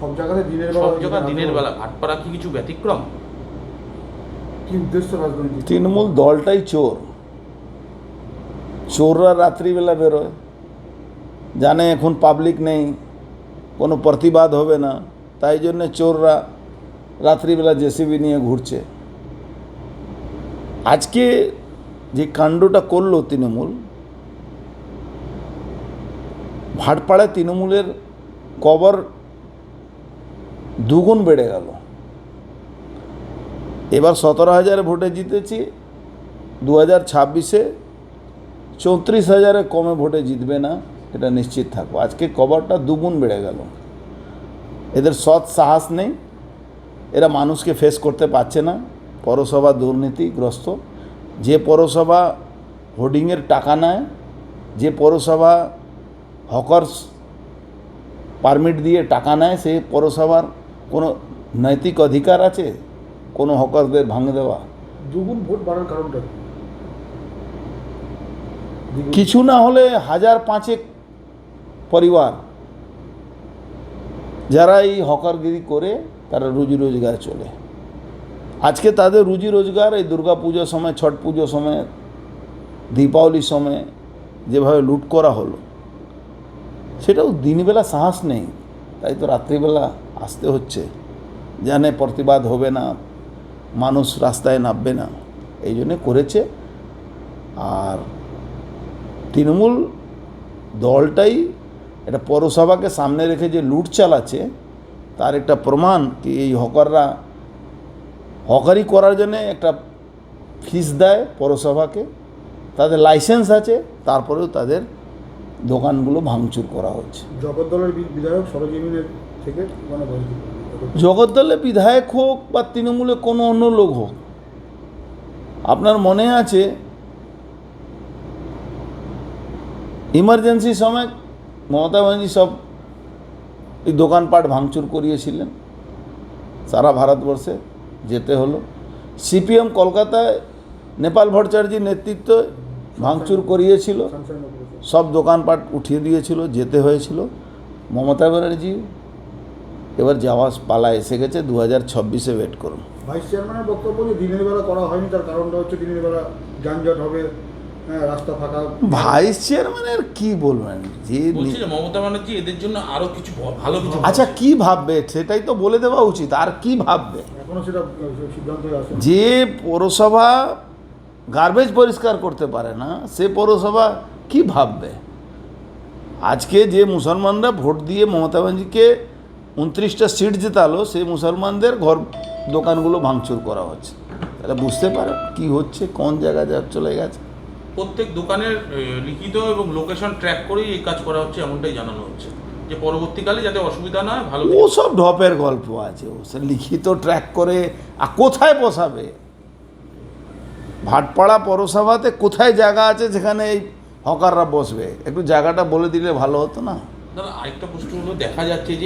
সব জায়গাতে দিনের বেলা সব জায়গা দিনের বেলা ভাটপাড়া কি কিছু ব্যতিক্রম? কি উদ্দেশ্য রাজনৈতিক? তৃণমূল দলটাই চোর। চোররা রাত্রিবেলা বেরোয়। জানে এখন পাবলিক নেই। কোনো প্রতিবাদ হবে না। তাই জন্যে চোররা রাত্রিবেলা জেসিবি নিয়ে ঘুরছে। আজকে যে কাণ্ডটা করল তৃণমূল ভাটপাড়ায় তৃণমূলের কবর দুগুণ বেড়ে গেল। এবার সতেরো হাজার ভোটে জিতেছি দু হাজার ছাব্বিশে চৌত্রিশ হাজারে কমে ভোটে জিতবে না, এটা নিশ্চিত থাকব। আজকে কভারটা দুগুণ বেড়ে গেল। এদের সৎ সাহস নেই, এরা মানুষকে ফেস করতে পারছে না, পৌরসভা দুর্নীতিগ্রস্ত। যে পৌরসভা হোর্ডিংয়ের টাকা নেয়, যে পৌরসভা হকার্স পারমিট দিয়ে টাকা নেয় সেই পৌরসভার কোনো নৈতিক অধিকার আছে? কোনো হকারদের ভাঙে দেওয়া? দুগুণ ভোট বাড়ার কারণটা কিছু না হলে হাজার পাঁচেক পরিবার যারা এই হকারগিরি করে তারা রুজি রোজগার চলে। আজকে তাদের রুজি রোজগার এই দুর্গা পুজোর সময় ছট পুজোর সময় দীপাবলির সময় যেভাবে লুট করা হলো সেটাও দিনবেলা সাহস নেই। তাই তো রাত্রিবেলা আসতে হচ্ছে। জানে প্রতিবাদ হবে না, মানুষ রাস্তায় নামবে না। এই জন্যে করেছে। আর তৃণমূল দলটাই এটা পৌরসভাকে সামনে রেখে যে লুট চালাচ্ছে, তার একটা প্রমাণ কি এই হকাররা হকারি করার জন্যে একটা ফিস দেয় পৌরসভাকে। তাদের লাইসেন্স আছে, তারপরেও তাদের দোকানগুলো ভাঙচুর করা হচ্ছে। জগদ্দলের বিধায়ক সরজমিনের থেকে মানে বলছি জগদ্দলে বিধায়ক হোক বা তৃণমূলে কোনো অন্য লোক হোক আপনার মনে আছে ইমার্জেন্সি সময় মমতা ব্যানার্জি সব এই দোকানপাট ভাঙচুর করিয়েছিলেন? সারা ভারতবর্ষে যেতে হলো। সিপিএম কলকাতায় নেপাল ভট্টাচার্যির নেতৃত্বে ভাঙচুর করিয়েছিল। সব দোকানপাট উঠিয়ে দিয়েছিল যেতে হয়েছিল। মমতা ব্যানার্জি এবার যাওয়া পালা এসে গেছে দু হাজার ছাব্বিশে ওয়েট করুন। ভাইস চেয়ারম্যানের বক্তব্য যে দিনের বেলা করা হয়নি তার কারণটা হচ্ছে দিনের বেলা যানজট হবে হ্যাঁ, রাস্তা ফাঁকা। ভাইস চেয়ারম্যানের কি বলবেন? যে মমতা ব্যানার্জি এদের জন্য আরও কিছু ভালো কিছু আচ্ছা কি ভাববে? সেটাই তো বলে দেওয়া উচিত আর কি ভাববে? এখনও সেটা সিদ্ধান্ত যে পৌরসভা গার্বেজ পরিষ্কার করতে পারে না সে পৌরসভা কি ভাববে? আজকে যে মুসলমানরা ভোট দিয়ে মমতা ব্যানার্জিকে উনত্রিশটা সিট জেতালো সেই মুসলমানদের ঘর দোকানগুলো ভাঙচুর করা হচ্ছে। তাহলে বুঝতে পারে কি হচ্ছে কোন জায়গায় যা চলে গেছে। প্রত্যেক দোকানের লিখিত এবং লোকেশন ট্র্যাক করেই এই কাজ করা হচ্ছে এমনটাই জানানো হচ্ছে। যে পরবর্তীকালে যাতে অসুবিধা না হয় ভালো ও সব ঢপের গল্প আছে ও সে লিখিত ট্র্যাক করে আর কোথায় বসাবে? ভাটপাড়া পৌরসভাতে কোথায় জায়গা আছে যেখানে এই হকাররা বসবে। একটু জায়গাটা বলে দিলে ভালো হতো না? আরেকটা প্রশ্ন হলো, দেখা যাচ্ছে যে